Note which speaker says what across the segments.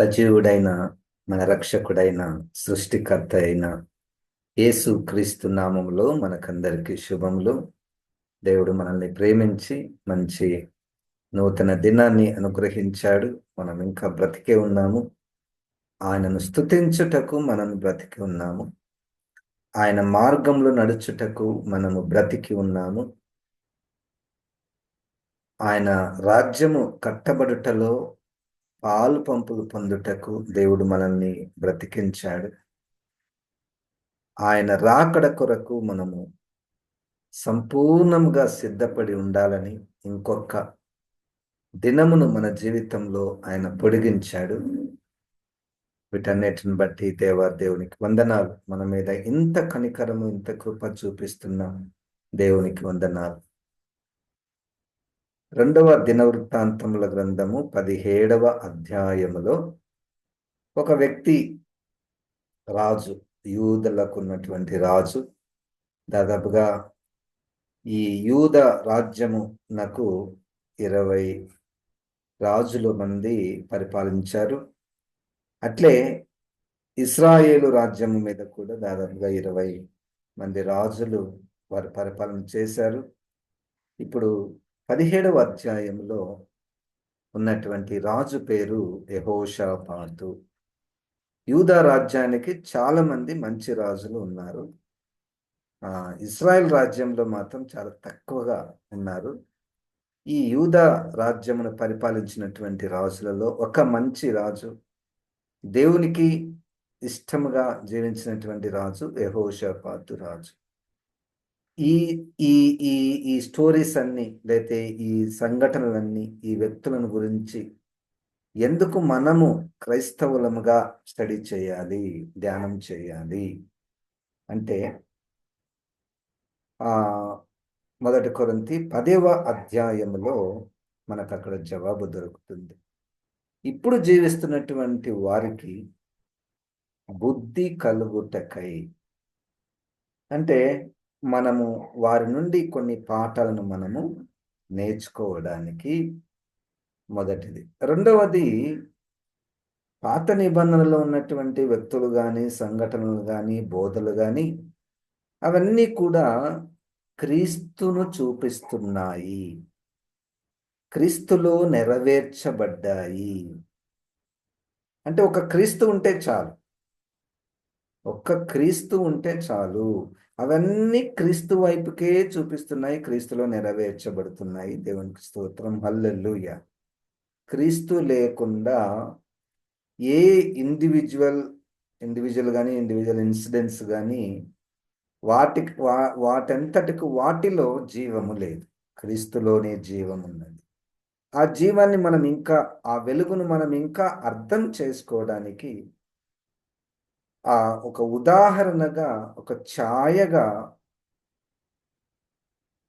Speaker 1: సజీవుడైన మన రక్షకుడైన సృష్టికర్త అయిన యేసు క్రీస్తు నామంలో మనకందరికీ శుభములు. దేవుడు మనల్ని ప్రేమించి మంచి నూతన దినాన్ని అనుగ్రహించాడు. మనం ఇంకా బ్రతికే ఉన్నాము. ఆయనను స్తుతించుటకు మనం బ్రతికి ఉన్నాము. ఆయన మార్గంలో నడుచుటకు మనము బ్రతికి ఉన్నాము. ఆయన రాజ్యము కట్టబడుటలో పాలు పంపులు పొందుటకు దేవుడు మనల్ని బ్రతికించాడు. ఆయన రాకడ కొరకు మనము సంపూర్ణంగా సిద్ధపడి ఉండాలని ఇంకొక దినమును మన జీవితంలో ఆయన పొడిగించాడు. వీటన్నిటిని బట్టి దేవా దేవునికి వందనాలు. మన మీద ఇంత కనికరము ఇంత కృప చూపిస్తున్నాం దేవునికి వందనాలు. రెండవ దినవృత్తాంతముల గ్రంథము పదిహేడవ అధ్యాయములో ఒక వ్యక్తి రాజు యూదులకు ఉన్నటువంటి రాజు దాదాపుగా ఈ యూద రాజ్యము నాకు ఇరవై రాజుల మంది పరిపాలించారు. అట్లే ఇస్రాయేలు రాజ్యము మీద కూడా దాదాపుగా ఇరవై మంది రాజులు వారు పరిపాలన చేశారు. ఇప్పుడు పదిహేడవ అధ్యాయంలో ఉన్నటువంటి రాజు పేరు యహోషాపాతు. యూదా రాజ్యానికి చాలా మంది మంచి రాజులు ఉన్నారు. ఆ ఇస్రాయల్ రాజ్యంలో మాత్రం చాలా తక్కువగా ఉన్నారు. ఈ యూదా రాజ్యమును పరిపాలించినటువంటి రాజులలో ఒక మంచి రాజు దేవునికి ఇష్టముగా జీవించినటువంటి రాజు యహోషపాతు రాజు. ఈ ఈ ఈ ఈ స్టోరీస్ అన్ని లేతే ఈ సంఘటనలన్నీ ఈ వ్యక్తులను గురించి ఎందుకు మనము క్రైస్తవులముగా స్టడీ చేయాలి ధ్యానం చేయాలి? అంటే ఆ మొదటి కొరంతి పదేవ అధ్యాయములో మనకు అక్కడ జవాబు దొరుకుతుంది. ఇప్పుడు జీవిస్తున్నటువంటి వారికి బుద్ధి కలుగుటకై. అంటే మనము వారి నుండి కొన్ని పాఠాలను మనము నేర్చుకోవడానికి మొదటిది. రెండవది పాత నిబంధనలో ఉన్నటువంటి వ్యక్తులు కానీ సంఘటనలు కానీ బోధలు కానీ అవన్నీ కూడా క్రీస్తును చూపిస్తున్నాయి. క్రీస్తులో నెరవేర్చబడ్డాయి. అంటే ఒక క్రీస్తు ఉంటే చాలు. ఒక్క క్రీస్తు ఉంటే చాలు. అవన్నీ క్రీస్తు వైపుకే చూపిస్తున్నాయి క్రీస్తులో నెరవేర్చబడుతున్నాయి. దేవునికి స్తోత్రం. హల్లెల్లుయ క్రీస్తు లేకుండా ఏ ఇండివిజువల్ ఇండివిజువల్ కానీ ఇండివిజువల్ ఇన్సిడెంట్స్ కానీ వాటికి వా వాటంతటికి వాటిలో జీవము లేదు. క్రీస్తులోనే జీవం ఉన్నది. ఆ జీవాన్ని మనం ఇంకా ఆ వెలుగును మనం ఇంకా అర్థం చేసుకోవడానికి ఆ ఒక ఉదాహరణగా ఒక ఛాయగా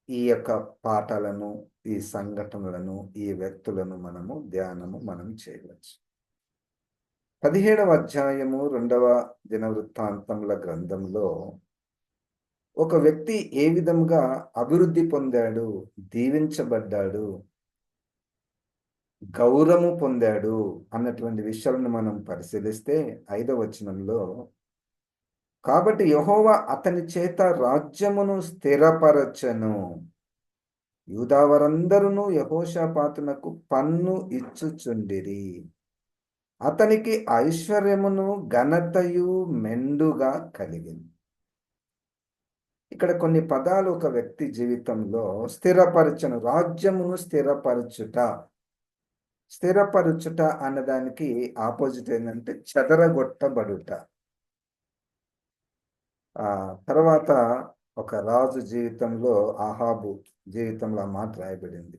Speaker 1: ఈ యొక్క పాఠాలను ఈ సంఘటనలను ఈ వ్యక్తులను మనము ధ్యానము మనం చేయవచ్చు. పదిహేడవ అధ్యాయము రెండవ దినవృత్తాంతముల గ్రంథంలో ఒక వ్యక్తి ఏ విధంగా అభివృద్ధి పొందాడు దీవించబడ్డాడు గౌరవము పొందాడు అన్నటువంటి విషయాలను మనం పరిశీలిస్తే ఐదవ వచనంలో కాబట్టి యహోవా అతని చేత రాజ్యమును స్థిరపరచను. యూదావరందరూ యహోషాపాతునకు పన్ను ఇచ్చుచుండిరి. అతనికి ఐశ్వర్యమును ఘనతయు మెండుగా కలిగింది ఇక్కడ కొన్ని పదాలు ఒక వ్యక్తి జీవితంలో స్థిరపరచను రాజ్యమును స్థిరపరచుట. స్థిరపరచుట అన్నదానికి ఆపోజిట్ ఏంటంటే చెదరగొట్టబడుట. ఆ తర్వాత ఒక రాజు జీవితంలో ఆహాబు జీవితంలో ఆ మాట రాయబడింది.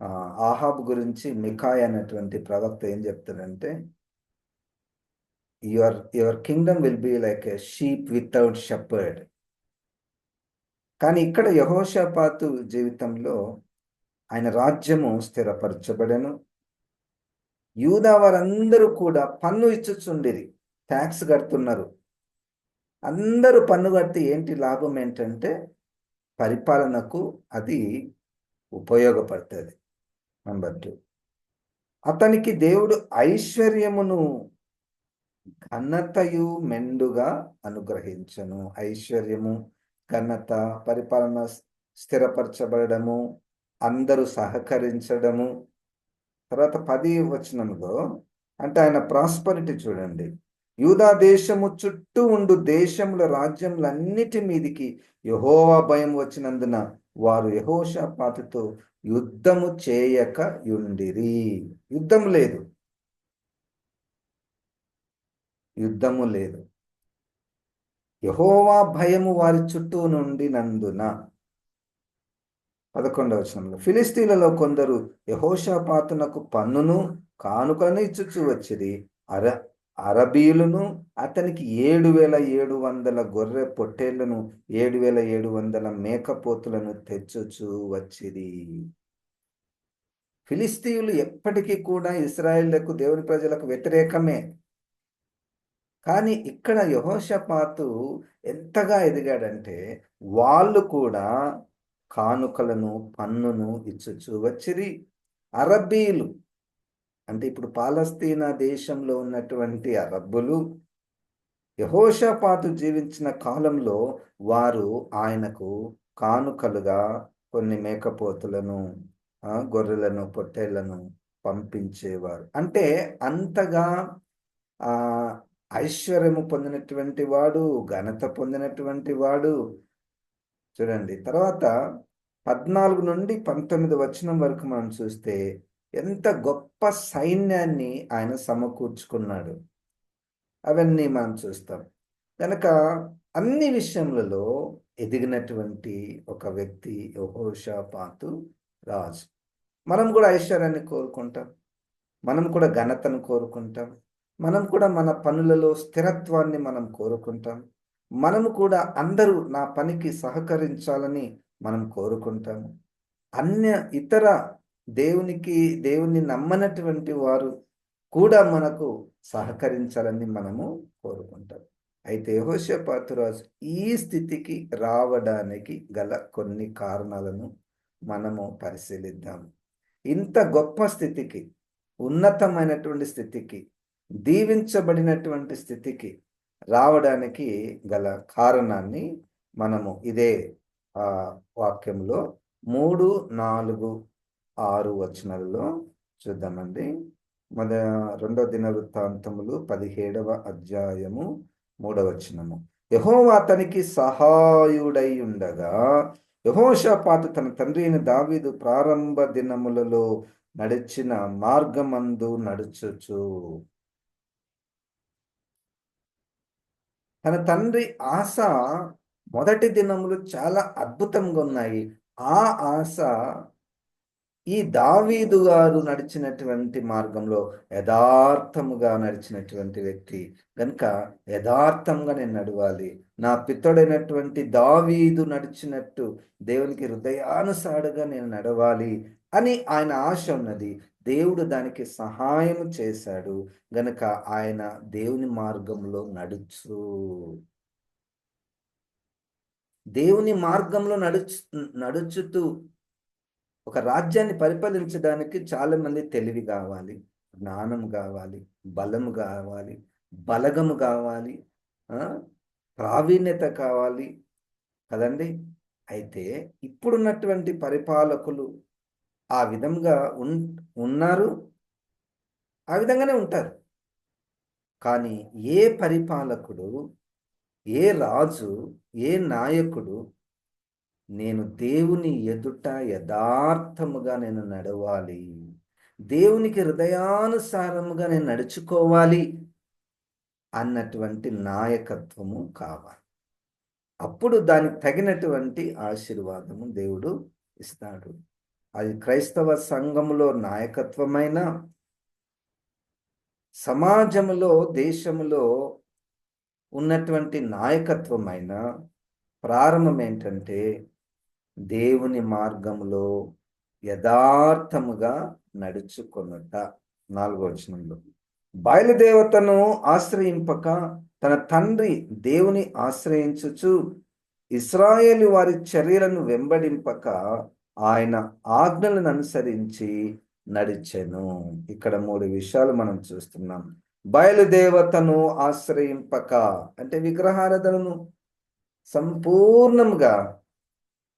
Speaker 1: ఆహాబ్ ఆహాబు గురించి మిఖాయ్ అనేటువంటి ప్రవక్త ఏం చెప్తాడంటే your your kingdom will be like a sheep without shepherd కానీ ఇక్కడ యహోషపాతు జీవితంలో ఆయన రాజ్యము స్థిరపరచబడెను. యూదా వారందరూ కూడా పన్ను ఇచ్చుచుండిరి ట్యాక్స్ కడుతున్నారు. అందరూ పన్ను కడితే ఏంటి లాభం ఏంటంటే పరిపాలనకు అది ఉపయోగపడుతుంది. నెంబర్ టూ అతనికి దేవుడు ఐశ్వర్యమును ఘనతయు మెండుగా అనుగ్రహించను. ఐశ్వర్యము ఘనత పరిపాలన స్థిరపరచబడము అందరూ సహకరించడము. తర్వాత పది వచనంలో అంటే ఆయన ప్రాస్పరిటీ చూడండి. యూదా దేశము చుట్టూ ఉండు దేశముల రాజ్యములన్నిటి మీదికి యహోవా భయం వచ్చినందున వారు యహోషాపాతుతో యుద్ధము చేయక యుండిరి. యుద్ధం లేదు. యుద్ధము లేదు. యహోవా భయము వారి చుట్టూ నుండి నందున పదకొండవ వచనంలో ఫిలిస్తీన్లలో కొందరు యహోషాపాతునకు పన్నును కానుకలను ఇచ్చుచు వచ్చింది అర అరబీయులను అతనికి ఏడు వేల ఏడు వందల గొర్రె పొట్టేళ్ళను ఏడు వేల ఏడు వందల మేకపోతులను తెచ్చుచు వచ్చిది ఫిలిస్తీయులు ఎప్పటికీ కూడా ఇస్రాయేళ్ళకు దేవుని ప్రజలకు వ్యతిరేకమే. కానీ ఇక్కడ యహోషపాతు ఎంతగా ఎదిగాడంటే వాళ్ళు కూడా కానుకలను పన్నును ఇచ్చుచు వచ్చిరి. అరబ్బీలు అంటే ఇప్పుడు పాలస్తీనా దేశంలో ఉన్నటువంటి అరబ్బులు యహోషపాతు జీవించిన కాలంలో వారు ఆయనకు కానుకలుగా కొన్ని మేకపోతులను గొర్రెలను పొట్టేళ్ళను పంపించేవారు. అంటే అంతగా ఆ ఐశ్వర్యము పొందినటువంటి వాడు ఘనత పొందినటువంటి వాడు చూడండి. తర్వాత పద్నాలుగు నుండి పంతొమ్మిది వచనం వరకు మనం చూస్తే ఎంత గొప్ప సైన్యాన్ని ఆయన సమకూర్చుకున్నాడు. అవన్నీ మనం చూస్తాం. కనుక అన్ని విషయములలో ఎదిగినటువంటి ఒక వ్యక్తి యహోషాపాతు రాజు. మనం కూడా ఐశ్వర్యాన్ని కోరుకుంటాం. మనం కూడా ఘనతను కోరుకుంటాం. మనం కూడా మన పనులలో స్థిరత్వాన్ని మనం కోరుకుంటాం. మనము కూడా అందరూ నా పనికి సహకరించాలని మనం కోరుకుంటాము. అన్య ఇతర దేవునికి దేవుణ్ణి నమ్మనటువంటి వారు కూడా మనకు సహకరించాలని మనము కోరుకుంటాం. అయితే హోషపాతురాజు ఈ స్థితికి రావడానికి గల కొన్ని కారణాలను మనము పరిశీలిద్దాము ఇంత గొప్ప స్థితికి ఉన్నతమైనటువంటి స్థితికి దీవించబడినటువంటి స్థితికి రావడానికి గల కారణాన్ని మనము ఇదే వాక్యంలో మూడు నాలుగు ఆరు వచనాలలో చూద్దామండి. మన రెండో దిన వృత్తాంతములు పదిహేడవ అధ్యాయము మూడవచనము యహోవా అతనికి సహాయుడై ఉండగా యహోషపాతు తన తండ్రి అయిన దావీదు ప్రారంభ దినములలో నడిచిన మార్గమందు నడుచుచు. తన తండ్రి ఆశ మొదటి దినములు చాలా అద్భుతంగా ఉన్నాయి. ఆ ఆశ ఈ దావీదు గారు నడిచినటువంటి మార్గంలో యథార్థముగా నడిచినటువంటి వ్యక్తి. కనుక యథార్థంగా నేను నడవాలి. నా పిత్తడైనటువంటి దావీదు నడిచినట్టు దేవునికి హృదయానుసారుగా నేను నడవాలి అని ఆయన ఆశ ఉన్నది. దేవుడు దానికి సహాయం చేశాడు గనక ఆయన దేవుని మార్గంలో నడుచు. దేవుని మార్గంలో నడుచు నడుచుతూ ఒక రాజ్యాన్ని పరిపాలించడానికి చాలా మంది తెలివి కావాలి జ్ఞానం కావాలి బలం కావాలి బలగము కావాలి ప్రావీణ్యత కావాలి కదండి? అయితే ఇప్పుడున్నటువంటి పరిపాలకులు ఆ విధంగా ఉన్ ఉన్నారు. ఆ విధంగానే ఉంటారు. కానీ ఏ పరిపాలకుడు ఏ రాజు ఏ నాయకుడు నేను దేవుని ఎదుట యథార్థముగా నేను నడవాలి. దేవునికి హృదయానుసారముగా నేను నడుచుకోవాలి అన్నటువంటి నాయకత్వము కావాలి. అప్పుడు దానికి తగినటువంటి ఆశీర్వాదము దేవుడు ఇస్తాడు. అది క్రైస్తవ సంఘములో నాయకత్వమైన సమాజంలో దేశంలో ఉన్నటువంటి నాయకత్వమైన ప్రారంభం ఏంటంటే దేవుని మార్గంలో యథార్థముగా నడుచుకున్నట నాలుగో వచనంలో. బయలుదేవతను ఆశ్రయింపక తన తండ్రి దేవుని ఆశ్రయించుచు ఇస్రాయేలు వారి చర్యలను వెంబడింపక ఆయన ఆజ్ఞలను అనుసరించి నడిచెను. ఇక్కడ మూడు విషయాలు మనం చూస్తున్నాం. బయలుదేవతను ఆశ్రయింపక అంటే విగ్రహారాధనను సంపూర్ణంగా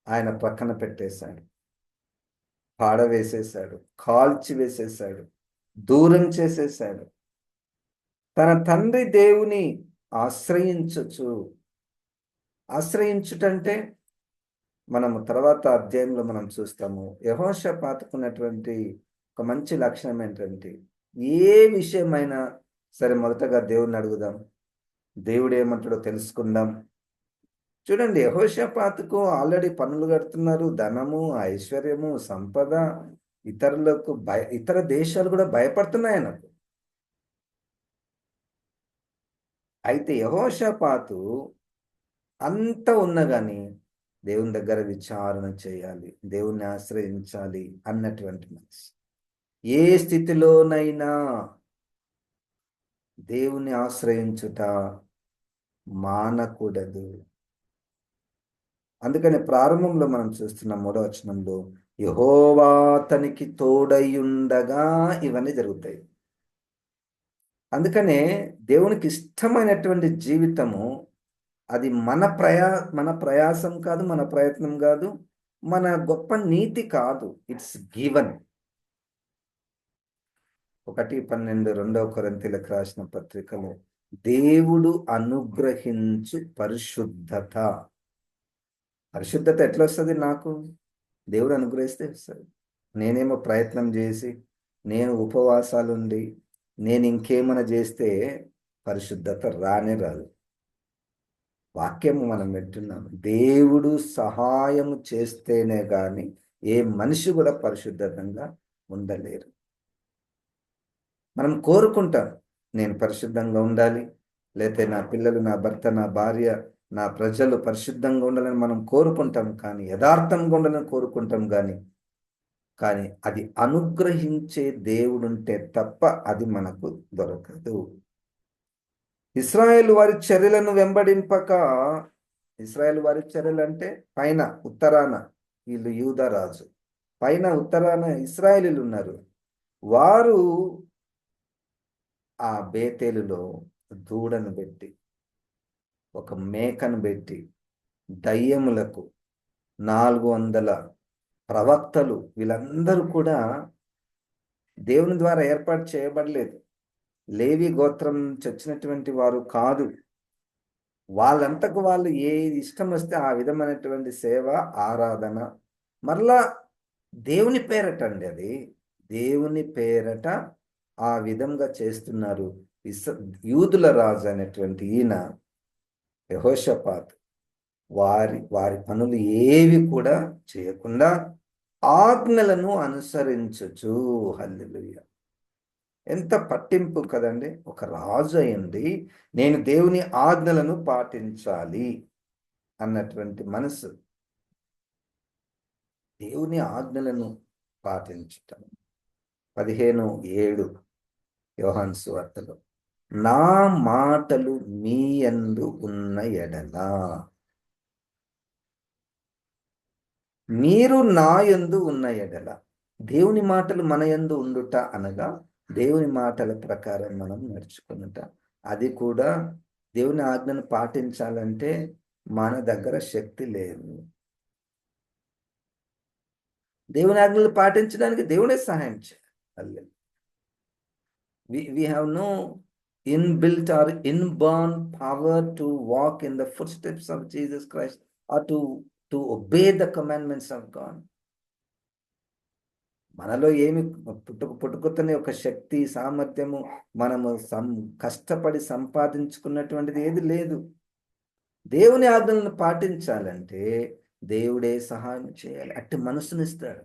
Speaker 1: ఆయన ప్రక్కన పెట్టేశాడు. పాడవేసేశాడు కాల్చి వేసేశాడు దూరం చేసేశాడు. తన తండ్రి దేవుని ఆశ్రయించచ్చు ఆశ్రయించుటంటే మనము తర్వాత అధ్యాయంలో మనం చూస్తాము. యహోష పాతుకున్నటువంటి ఒక మంచి లక్షణం ఏంటంటే ఏ విషయమైనా సరే మొదటగా దేవుడిని అడుగుదాం. దేవుడు ఏమంటాడో తెలుసుకుందాం. చూడండి యహోషపాతుకు ఆల్రెడీ పనులు కడుతున్నారు. ధనము ఐశ్వర్యము సంపద ఇతరులకు భయ ఇతర దేశాలు కూడా భయపడుతున్నాయి ఆయనకు అయితే యహోషపాతు అంత ఉన్నా కానీ దేవుని దగ్గర విచారణ చేయాలి దేవుణ్ణి ఆశ్రయించాలి అన్నటువంటి మనిషి ఏ స్థితిలోనైనా దేవుని ఆశ్రయించుట మానకూడదు. అందుకని ప్రారంభంలో మనం చూస్తున్న మూడవ వచనంలో యహోవా తనికి తోడయుండగా ఇవన్నీ జరుగుతాయి. అందుకనే దేవునికి ఇష్టమైనటువంటి జీవితము అది మన ప్రయా మన ప్రయాసం కాదు మన ప్రయత్నం కాదు మన గొప్ప నీతి కాదు. ఇట్స్ గివన్ ఒకటి పన్నెండు రెండవ కొరంతీలకు రాసిన పత్రికలో దేవుడు అనుగ్రహించు పరిశుద్ధత. పరిశుద్ధత ఎట్లా వస్తుంది నాకు? దేవుడు అనుగ్రహిస్తే వస్తుంది. నేనేమో ప్రయత్నం చేసి నేను ఉపవాసాలుండి నేను ఇంకేమైనా చేస్తే పరిశుద్ధత రానే రాదు. వాక్యము మనం వింటున్నాము. దేవుడు సహాయం చేస్తేనే కానీ ఏ మనిషి కూడా పరిశుద్ధంగా ఉండలేరు. మనం కోరుకుంటాం నేను పరిశుద్ధంగా ఉండాలి లేతే నా పిల్లలు నా భర్త నా భార్య నా ప్రజలు పరిశుద్ధంగా ఉండాలని మనం కోరుకుంటాం కానీ యథార్థంగా ఉండాలని కోరుకుంటాం కానీ కానీ అది అనుగ్రహించే దేవుడుంటే తప్ప అది మనకు దొరకదు. ఇస్రాయేల్ వారి చర్యలను వెంబడింపక ఇస్రాయేల్ వారి చర్యలు అంటే పైన ఉత్తరాన వీళ్ళు యూదరాజు పైన ఉత్తరాన ఇస్రాయేలీలు ఉన్నారు. వారు ఆ బేతేలులో దూడను పెట్టి ఒక మేకను పెట్టి దయ్యములకు నాలుగు వందల ప్రవక్తలు వీళ్ళందరూ కూడా దేవుని ద్వారా ఏర్పాటు చేయబడలేదు. లేవి గోత్రం చచ్చినటువంటి వారు కాదు. వాళ్ళంతకు వాళ్ళు ఏ ఇష్టం వస్తే ఆ విధమైనటువంటి సేవ ఆరాధన మరలా దేవుని పేరట అండి అది. దేవుని పేరట ఆ విధంగా చేస్తున్నారు యూదుల రాజు అనేటువంటి ఈయన యహోషపాత్. వారి వారి పనులు ఏవి కూడా చేయకుండా ఆజ్ఞలను అనుసరించచ్చు హల్లెలూయ. ఎంత పట్టింపు కదండి? ఒక రాజు అయింది నేను దేవుని ఆజ్ఞలను పాటించాలి అన్నటువంటి మనసు. దేవుని ఆజ్ఞలను పాటించటం. పదిహేను ఏడు యోహాన్ సువార్తలో నా మాటలు మీ యందు ఉన్న ఎడలా. మీరు నా యందు ఉన్న ఎడల. దేవుని మాటలు మన యందు ఉండుట అనగా దేవుని మాటల ప్రకారం మనం నడుచుకున్నట అది కూడా దేవుని ఆజ్ఞను పాటించాలంటే మన దగ్గర శక్తి లేదు. దేవుని ఆజ్ఞలు పాటించడానికి దేవుడే సహాయం చేయాలి. We have no inbuilt or inborn power to walk in the footsteps of Jesus Christ or to to obey the commandments of God మనలో ఏమి పుట్టుకు పుట్టుకుతనే ఒక శక్తి సామర్థ్యము మనము సం కష్టపడి సంపాదించుకున్నటువంటిది ఏది లేదు. దేవుని ఆజ్ఞలను పాటించాలంటే దేవుడే సహాయం చేయాలి. అట్టి మనసునిస్తాడు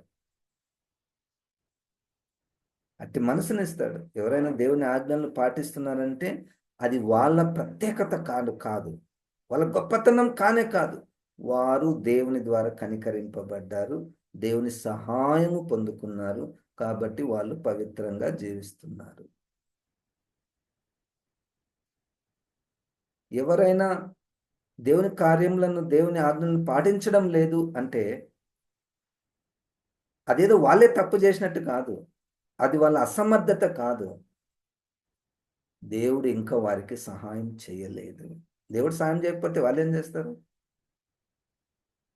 Speaker 1: అట్టి మనసునిస్తాడు ఎవరైనా దేవుని ఆజ్ఞలను పాటిస్తున్నారంటే అది వాళ్ళ ప్రత్యేకత కాదు కాదు. వాళ్ళ గొప్పతనం కానే కాదు. వారు దేవుని ద్వారా కనికరింపబడ్డారు. దేవుని సహాయము పొందుకున్నారు. కాబట్టి వాళ్ళు పవిత్రంగా జీవిస్తున్నారు. ఎవరైనా దేవుని కార్యములను దేవుని ఆజ్ఞలను పాటించడం లేదు అంటే అదేదో వాళ్ళే తప్పు చేసినట్టు కాదు. అది వాళ్ళ అసమర్థత కాదు. దేవుడు ఇంకా వారికి సహాయం చేయలేదు. దేవుడు సహాయం చేయకపోతే వాళ్ళు ఏం చేస్తారు?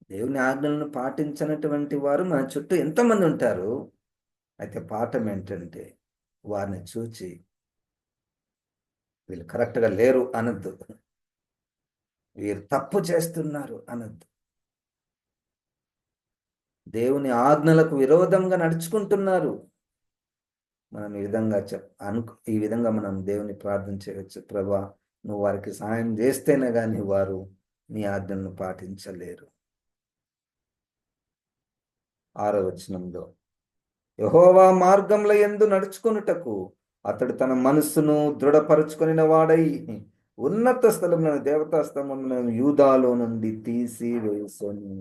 Speaker 1: దేవుని ఆజ్ఞలను పాటించినటువంటి వారు మన చుట్టూ ఎంతమంది ఉంటారు? అయితే పాఠం ఏంటంటే వారిని చూచి వీళ్ళు కరెక్ట్గా లేరు అనద్దు. వీరు తప్పు చేస్తున్నారు అనద్దు. దేవుని ఆజ్ఞలకు విరోధంగా నడుచుకుంటున్నారు. మనం ఈ విధంగా చెప్ అను ఈ విధంగా మనం దేవుని ప్రార్థన చేయవచ్చు ప్రభా నువ్వు వారికి సహాయం చేస్తేనే కానీ వారు నీ ఆజ్ఞలను పాటించలేరు. ఆరో వచనంలో యహోవా మార్గంలో ఎందు నడుచుకొనుటకు అతడు తన మనస్సును దృఢపరుచుకొనిన వాడై ఉన్నత స్థలంలో దేవతా స్తంభంలో యూదాలో నుండి తీసి వేసుని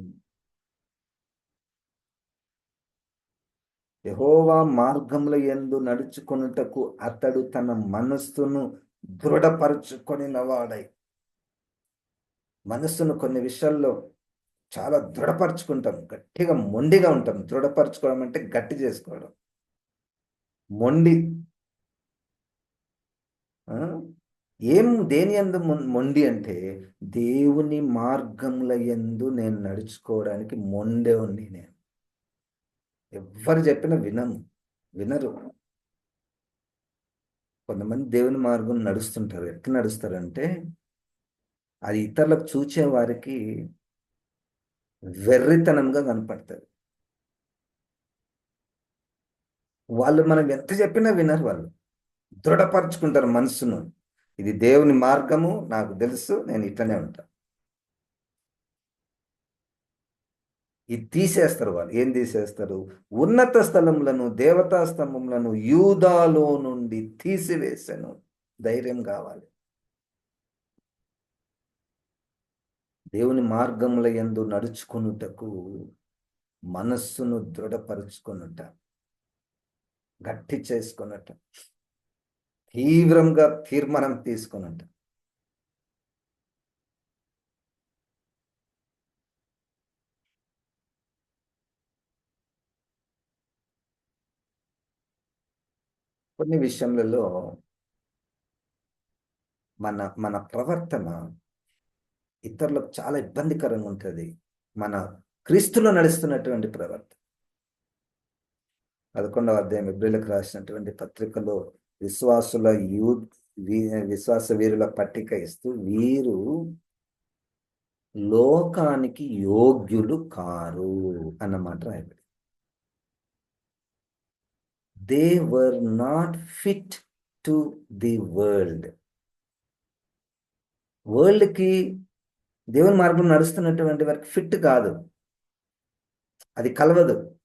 Speaker 1: యహోవా మార్గంలో ఎందు నడుచుకొనుటకు అతడు తన మనస్సును దృఢపరుచుకొనిన వాడై. మనస్సును కొన్ని విషయాల్లో చాలా దృఢపరచుకుంటాం గట్టిగా మొండిగా ఉంటాం. దృఢపరచుకోవడం అంటే గట్టి చేసుకోవడం. మొండి. ఏం దేని ఎందు మొండి అంటే దేవుని మార్గముల ఎందు నేను నడుచుకోవడానికి మొండే ఉంది నేను. ఎవ్వరు చెప్పినా వినము వినరు. కొంతమంది దేవుని మార్గం నడుస్తుంటారు. ఎట్లా నడుస్తారంటే అది ఇతరులకు చూచే వారికి వెర్రితనంగా కనపడుతుంది వాళ్ళు మనం ఎంత చెప్పినా వినరు వాళ్ళు. దృఢపరుచుకుంటారు మనసును. ఇది దేవుని మార్గము నాకు తెలుసు నేను ఇట్లనే ఉంటా. ఇది తీసేస్తారు వాళ్ళు. ఏం తీసేస్తారు? ఉన్నత స్థలములను దేవతా స్తంభములను యూదాలో నుండి తీసివేశాను ధైర్యం కావాలి. దేవుని మార్గముల ఎందు నడుచుకొనుటకు మనస్సును దృఢపరుచుకొనుట గట్టి చేసుకొనుట తీవ్రంగా తీర్మానం తీసుకొనుట. కొన్ని విషయములలో మన మన ప్రవర్తన ఇతరులకు చాలా ఇబ్బందికరంగా ఉంటుంది మన క్రీస్తులో నడుస్తున్నటువంటి ప్రవర్తన. పదకొండవ అధ్యాయం ఎబ్రిలకు రాసినటువంటి పత్రికలో విశ్వాసుల యూ విశ్వాస వీరుల పట్టిక ఇస్తూ వీరు లోకానికి యోగ్యులు కారు అన్నమాట రాయబడి they were not fit to the world వరల్డ్కి దేవుని మార్గం నడుస్తున్నటువంటి వారికి ఫిట్ కాదు. అది కలవదు.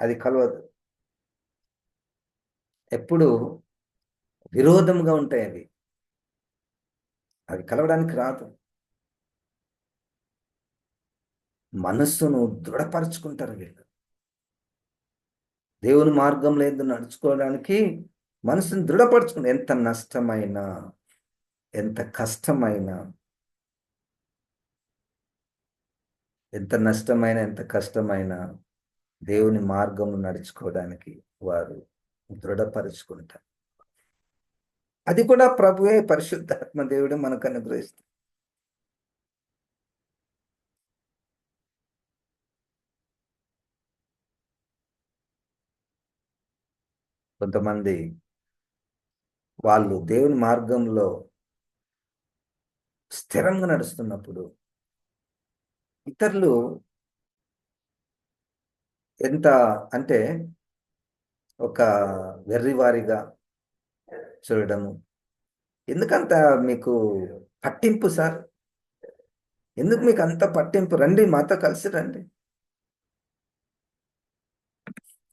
Speaker 1: అది కలవదు. ఎప్పుడు విరోధంగా ఉంటాయి అవి. అవి కలవడానికి రాదు. మనస్సును దృఢపరుచుకుంటారు వీళ్ళు. దేవుని మార్గంలో లేదు నడుచుకోవడానికి మనసును దృఢపరచుకుంటారు. ఎంత నష్టమైనా ఎంత కష్టమైనా ఎంత నష్టమైన ఎంత కష్టమైన దేవుని మార్గం నడుచుకోవడానికి వారు దృఢపరుచుకుంటారు. అది కూడా ప్రభువే పరిశుద్ధాత్మ దేవుడు మనకు అనుగ్రహిస్తాడు కొంతమంది వాళ్ళు దేవుని మార్గంలో స్థిరంగా నడుస్తున్నప్పుడు ఇతరులు ఎంత అంటే ఒక వెర్రివారిగా చూడడము. ఎందుకంత మీకు పట్టింపు సార్? ఎందుకు మీకు అంత పట్టింపు? రండి మాతో కలిసి రండి.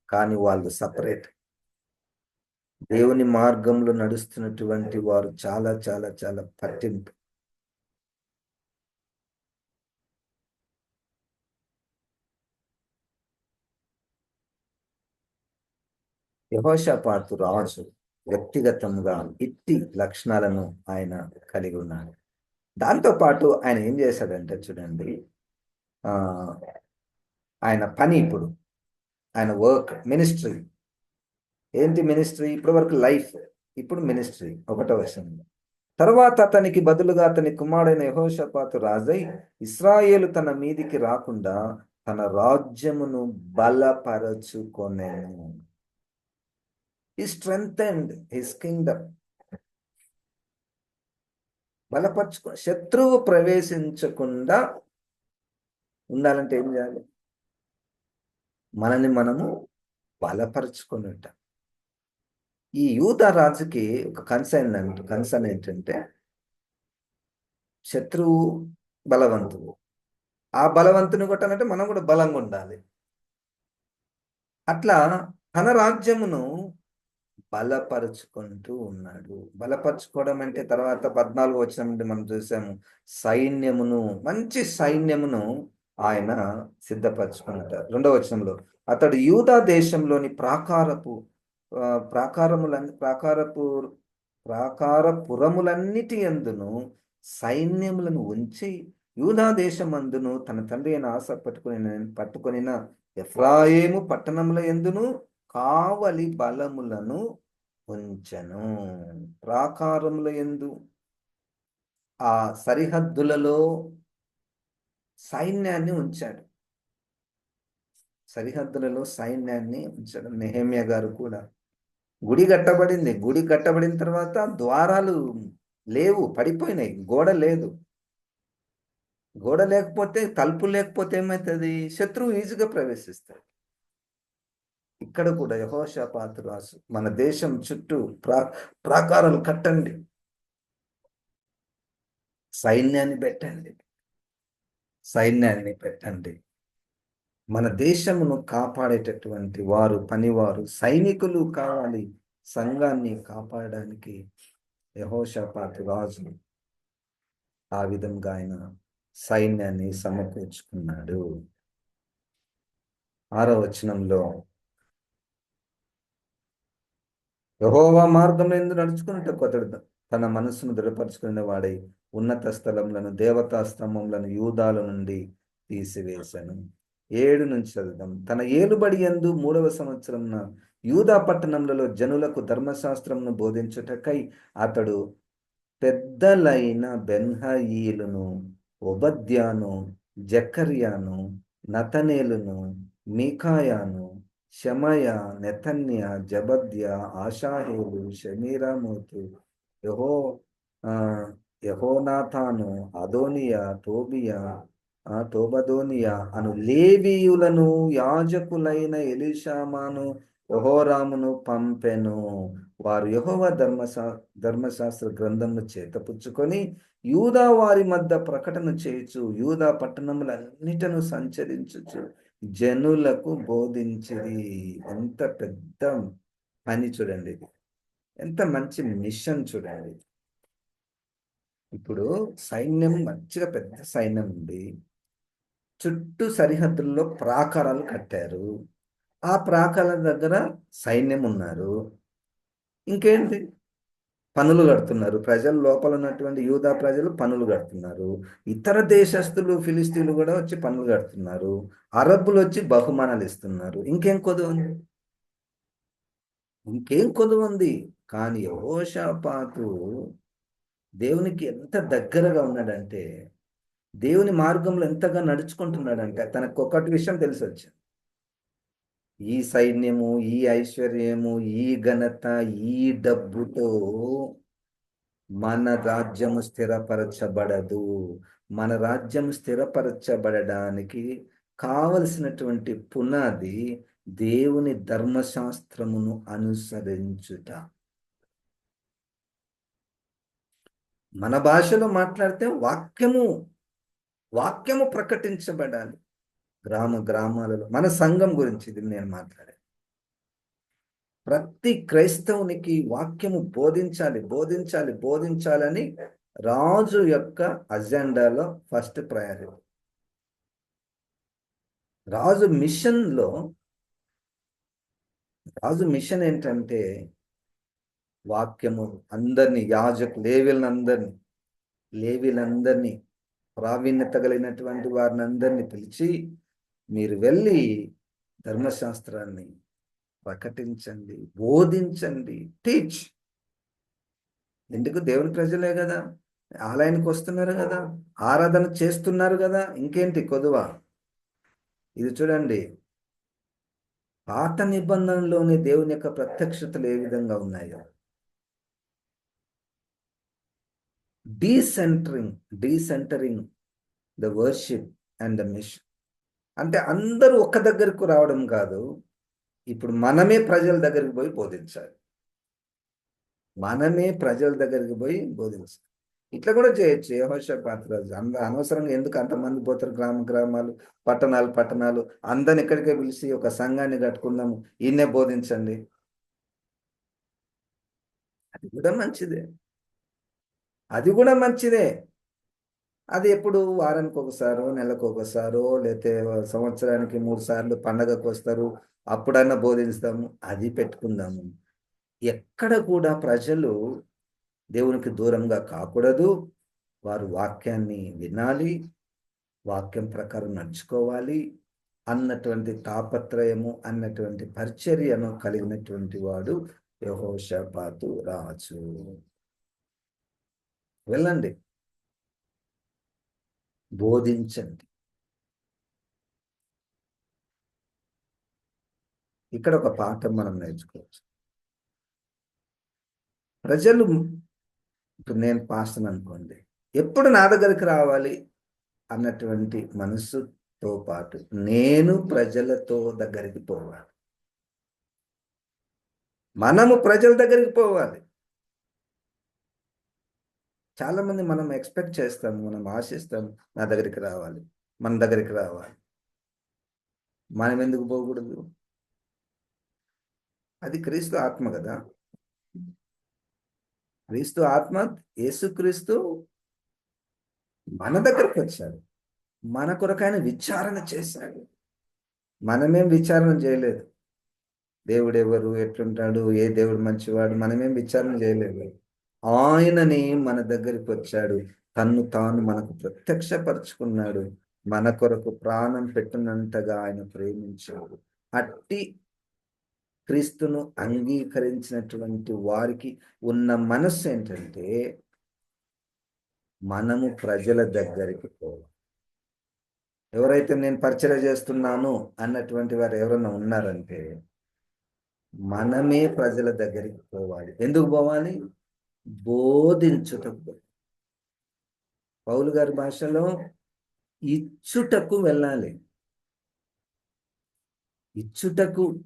Speaker 1: కానీ వాళ్ళు సపరేట్. దేవుని మార్గంలో నడుస్తున్నటువంటి వారు చాలా చాలా చాలా పట్టింపు. యహోషపాతు రాజు వ్యక్తిగతంగా ఇట్టి లక్షణాలను ఆయన కలిగి ఉన్నాడు. దాంతో పాటు ఆయన ఏం చేశాడంటే చూడండి ఆ ఆయన పని ఇప్పుడు ఆయన వర్క్ మినిస్ట్రీ. ఏంటి మినిస్ట్రీ? ఇప్పటి వరకు లైఫ్ ఇప్పుడు మినిస్ట్రీ ఒకటో వచనంలో తర్వాత అతనికి బదులుగా అతని కుమారుడైన యహోషపాతు రాజై ఇస్రాయేలు తన మీదికి రాకుండా తన రాజ్యమును బలపరచుకొనే ఈ స్ట్రెంగ్ అండ్ హిస్ కింగ్డమ్ బలపరచుకో శత్రువు ప్రవేశించకుండా ఉండాలంటే ఏం చేయాలి? మనని మనము బలపరుచుకొని ఉంటాం ఈ యూత రాజుకి ఒక కన్సర్న్ అంట కన్సర్న్ ఏంటంటే శత్రువు బలవంతుడు. ఆ బలవంతుని కొట్టాలంటే మనం కూడా బలంగా ఉండాలి. అట్లా తన రాజ్యమును బలపరుచుకుంటూ ఉన్నాడు. బలపరుచుకోవడం అంటే తర్వాత పద్నాలుగు వచ్చిన మనం చూసాము సైన్యమును మంచి సైన్యమును ఆయన సిద్ధపరచుకుంటారు రెండవ వచనంలో అతడు యూదా దేశంలోని ప్రాకారపు ప్రాకారములన్ని ప్రాకారపు ప్రాకారపురములన్నిటి ఎందును సైన్యములను ఉంచి యూదా దేశమందును తన తండ్రి అయిన ఆశ పట్టుకుని పట్టుకొనిన ఎఫ్రాయేము పట్టణముల ఎందును కావలి బలములను ఉంచను. ప్రాకారముల ఎందు ఆ సరిహద్దులలో సైన్యాన్ని ఉంచాడు. సరిహద్దులలో సైన్యాన్ని ఉంచడం. నెహమ్య గారు కూడా గుడి కట్టబడింది. గుడి కట్టబడిన తర్వాత ద్వారాలు లేవు పడిపోయినాయి. గోడ లేదు. గోడ లేకపోతే తలుపు లేకపోతే ఏమవుతుంది శత్రువు ఈజీగా ప్రవేశిస్తాడు. ఇక్కడ కూడా యహోషాపాతు రాసు. మన దేశం చుట్టూ ప్రా ప్రాకారాలు కట్టండి. సైన్యాన్ని పెట్టండి. సైన్యాన్ని పెట్టండి. మన దేశమును కాపాడేటటువంటి వారు పనివారు సైనికులు కావాలి. సంఘాన్ని కాపాడడానికి యహోషపాతి రాజు ఆ విధంగా ఆయన సైన్యాన్ని సమకూర్చుకున్నాడు. ఆరో వచనంలో యహోవా మార్గంలో ఎందు నడుచుకున్నట్టు అతడు తన మనస్సును దృఢపరుచుకునే వాడై ఉన్నత స్థలములను దేవతా స్తంభములను యూదాల నుండి తీసివేశాను ఏడు నుంచి చదువుదాం. తన ఏలుబడి ఎందు మూడవ సంవత్సరం యూదా పట్టణములలో జనులకు ధర్మశాస్త్రంను బోధించుటకై అతడు పెద్దలైన బెన్హయీలును ఒబద్యాను జకర్యాను నతనేలును మీకాయాను శమయ నెథన్య జబద్య ఆషాహేలు షమీరామూతు యహో యహోనాథాను అదోనియా టోబియా టోబదోనియా అను లేవీయులను యాజకులైన ఎలిషామాను యహోరామును పంపెను. వారు యహోవ ధర్మశా ధర్మశాస్త్ర గ్రంథమును చేతపుచ్చుకొని యూదా వారి మధ్య ప్రకటన చేయొచ్చు యూదా పట్టణములన్నిటను సంచరించచ్చు జనులకు బోధించిది ఎంత పెద్ద పని చూడండి ఇది. ఎంత మంచి మిషన్ చూడండి ఇప్పుడు సైన్యం మంచిగా పెద్ద సైన్యం ఉంది. చుట్టూ సరిహద్దుల్లో ప్రాకారాలు కట్టారు. ఆ ప్రాకారాల దగ్గర సైన్యం ఉన్నారు. ఇంకేంటి? పనులు కడుతున్నారు. ప్రజలు లోపల ఉన్నటువంటి యూదా ప్రజలు పనులు కడుతున్నారు. ఇతర దేశస్తులు ఫిలిస్తీన్లు కూడా వచ్చి పనులు కడుతున్నారు. అరబ్బులు వచ్చి బహుమానాలు ఇస్తున్నారు. ఇంకేం కొదువు ఉంది? ఇంకేం కొదువు ఉంది? కానీ యహోషాపాతు దేవునికి ఎంత దగ్గరగా ఉన్నాడంటే దేవుని మార్గంలో ఎంతగా నడుచుకుంటున్నాడంటే తనకు ఒకటి విషయం తెలిసి వచ్చింది ఈ సైన్యము ఈ ఐశ్వర్యము ఈ ఘనత ఈ డబ్బుతో మన రాజ్యము స్థిరపరచబడదు. మన రాజ్యం స్థిరపరచబడడానికి కావలసినటువంటి పునాది దేవుని ధర్మశాస్త్రమును అనుసరించుట. మన భాషలో మాట్లాడితే వాక్యము వాక్యము ప్రకటించబడాలి. గ్రామ గ్రామాలలో మన సంఘం గురించి ఇది నేను మాట్లాడే ప్రతి క్రైస్తవునికి వాక్యము బోధించాలి బోధించాలి బోధించాలని రాజు యొక్క అజెండాలో ఫస్ట్ ప్రయారిటీ. రాజు మిషన్లో రాజు మిషన్ ఏంటంటే వాక్యము అందరినీ యాజకు లేవీలందరినీ లేవీలందరినీ ప్రావీణ్యత కలిగినటువంటి వారిని అందరినీ పిలిచి మీరు వెళ్ళి ధర్మశాస్త్రాన్ని ప్రకటించండి బోధించండి టీచ్ ఎందుకు? దేవుని ప్రజలే కదా. ఆలయానికి వస్తున్నారు కదా. ఆరాధన చేస్తున్నారు కదా. ఇంకేంటి? కొదువ. ఇది చూడండి. పాత నిబంధనలోని దేవుని యొక్క ప్రత్యక్షతలు ఏ విధంగా ఉన్నాయో? Decentering decentering the worship and the mission అంటే అందరూ ఒక్క దగ్గరకు రావడం కాదు. ఇప్పుడు మనమే ప్రజల దగ్గరికి పోయి బోధించాలి. మనమే ప్రజల దగ్గరికి పోయి బోధించాలి. ఇట్లా కూడా చేయొచ్చు. యహోష పాత్ర అంద అనవసరంగా ఎందుకు అంతమంది పోతారు గ్రామ గ్రామాలు పట్టణాలు పట్టణాలు? అందరిని ఇక్కడికే పిలిచి ఒక సంఘాన్ని కట్టుకుందాము. ఈయనే బోధించండి. అది కూడా మంచిదే. అది కూడా మంచిదే. అది ఎప్పుడు? వారానికి ఒకసారో నెలకు ఒకసారో లేతే సంవత్సరానికి మూడు సార్లు పండగకు వస్తారు అప్పుడన్నా బోధిస్తాము అది పెట్టుకుందాము. ఎక్కడ కూడా ప్రజలు దేవునికి దూరంగా కాకూడదు. వారు వాక్యాన్ని వినాలి వాక్యం ప్రకారం నడుచుకోవాలి. అన్నటువంటి తాపత్రయము అన్నటువంటి పరిచర్యను కలిగినటువంటి వాడు యహోషపాతు రాజు. వెళ్ళండి. బోధించండి. ఇక్కడ ఒక పాఠం మనం నేర్చుకోవచ్చు. ప్రజలు ఇప్పుడు నేను పాస్టన్ అనుకోండి ఎప్పుడు నా దగ్గరికి రావాలి? అన్నటువంటి మనసుతో పాటు నేను ప్రజలతో దగ్గరికి పోవాలి. మనము ప్రజల దగ్గరికి పోవాలి. చాలా మంది మనం ఎక్స్పెక్ట్ చేస్తాం మనం ఆశిస్తాం నా దగ్గరికి రావాలి మన దగ్గరికి రావాలి. మనం ఎందుకు పోకూడదు? అది క్రీస్తు ఆత్మ కదా. క్రీస్తు ఆత్మ యేసుక్రీస్తు మన దగ్గరకు వచ్చాడు. మన కొరకైన విచారణ చేశాడు. మనమేం విచారణ చేయలేదు. దేవుడు ఎవరు ఎట్లుంటాడు? ఏ దేవుడు మంచివాడు? మనమేం విచారణ చేయలేదు. ఆయనని మన దగ్గరికి వచ్చాడు తన్ను తాను మనకు ప్రత్యక్షపరుచుకున్నాడు. మన కొరకు ప్రాణం పెట్టినంతగా ఆయన ప్రేమించాడు. అట్టి క్రీస్తును అంగీకరించినటువంటి వారికి ఉన్న మనస్సు ఏంటంటే మనము ప్రజల దగ్గరికి పోవాలి. ఎవరైతే నేను పరిచయం చేస్తున్నాను అన్నటువంటి వారు ఎవరైనా ఉన్నారంటే మనమే ప్రజల దగ్గరికి పోవాలి. ఎందుకు పోవాలి? బోధించుటకు. పౌలు గారి భాషలో ఇచ్చుటకు వెళ్ళాలి. ఇచ్చుటకు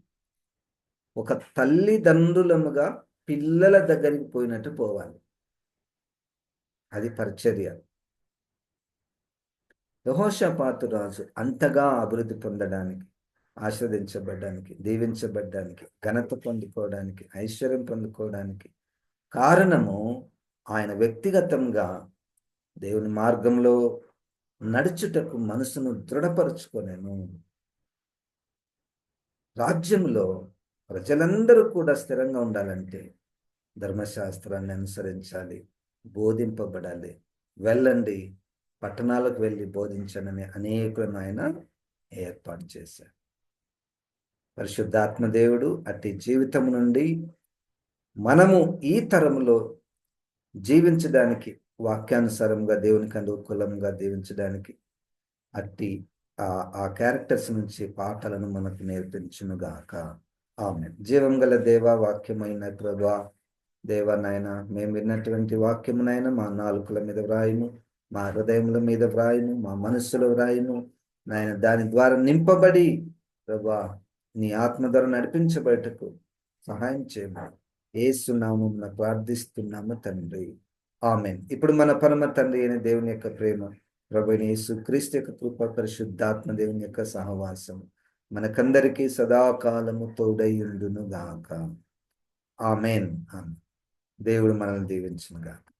Speaker 1: ఒక తల్లిదండ్రులముగా పిల్లల దగ్గరికి పోయినట్టు పోవాలి. అది పరిచర్య. యహోషపాతు రాజు అంతగా అభివృద్ధి పొందడానికి ఆస్వాదించబడ్డానికి దీవించబడ్డానికి ఘనత పొందుకోవడానికి ఐశ్వర్యం పొందుకోవడానికి కారణము ఆయన వ్యక్తిగతంగా దేవుని మార్గంలో నడుచుటకు మనసును దృఢపరచుకొనేను. రాజ్యంలో ప్రజలందరూ కూడా స్థిరంగా ఉండాలంటే ధర్మశాస్త్రాన్ని అనుసరించాలి బోధింపబడాలి వెళ్ళండి పట్టణాలకు వెళ్ళి బోధించనని అనేకులను ఆయన ఏర్పాటు చేశారు పరిశుద్ధాత్మ దేవుడు అట్టి జీవితం నుండి మనము ఈ తరంలో జీవించడానికి వాక్యానుసారంగా దేవునికి అనుకూలంగా జీవించడానికి అట్టి ఆ ఆ క్యారెక్టర్స్ నుంచి పాటలను మనకు నేర్పించునుగాక. ఆమె జీవం గల దేవ వాక్యమైన ప్రభా దేవ నాయన మేము విన్నటువంటి వాక్యమునైనా మా నాలుకల మీద వ్రాయము మా హృదయముల మీద వ్రాయము మా మనస్సులో వ్రాయము. నాయన దాని ద్వారా నింపబడి ప్రభా నీ ఆత్మ ద్వారా నడిపించబడటకు సహాయం చేయమని. ఏసునామం ప్రార్థిస్తున్నాము తండ్రి. ఆమెన్. ఇప్పుడు మన పరమ తండ్రి అయిన దేవుని యొక్క ప్రేమ ప్రభుని యేసు క్రీస్తు యొక్క కృప పరిశుద్ధాత్మ దేవుని యొక్క సహవాసం మనకందరికీ సదాకాలము తోడై ఉండును గాక ఆమెన్. దేవుడు మనల్ని దీవించును గాక